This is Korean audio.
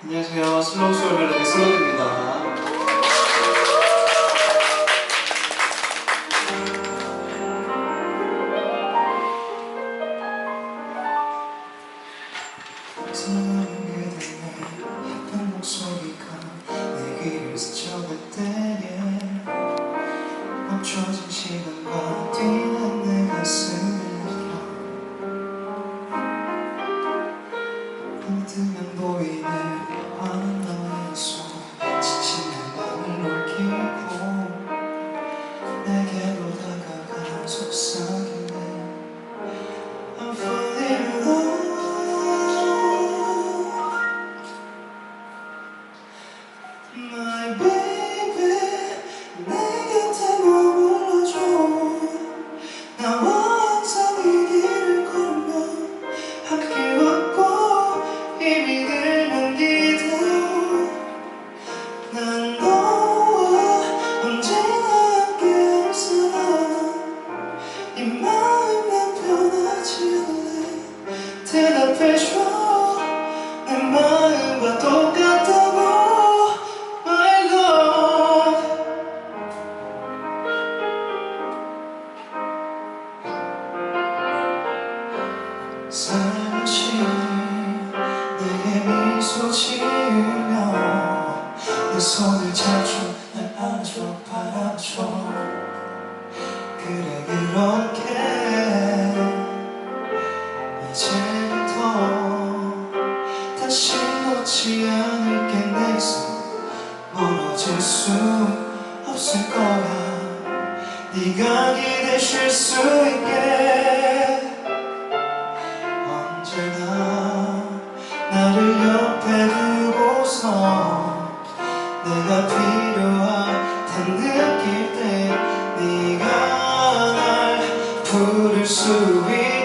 안녕하세요. 슬로우 소울 멜로디 슬로우입니다. 멈춰진 시간과 뛰 흔들면 보이는 너의 손 지친 내 맘을 놀리고 내게로 다가가 속삭 않네 대답해줘. 내 마음과 똑같다고. My love 살며시 내게 미소 지으며 내 손을 잡고 날 안아줘 바라줘. 그래 그렇게 잊을 수 없을 거야. 네가 기대실 수 있게. 언제나 나를 옆에 두고서 내가 필요하다 느낄 때 네가 날 부를 수 있게.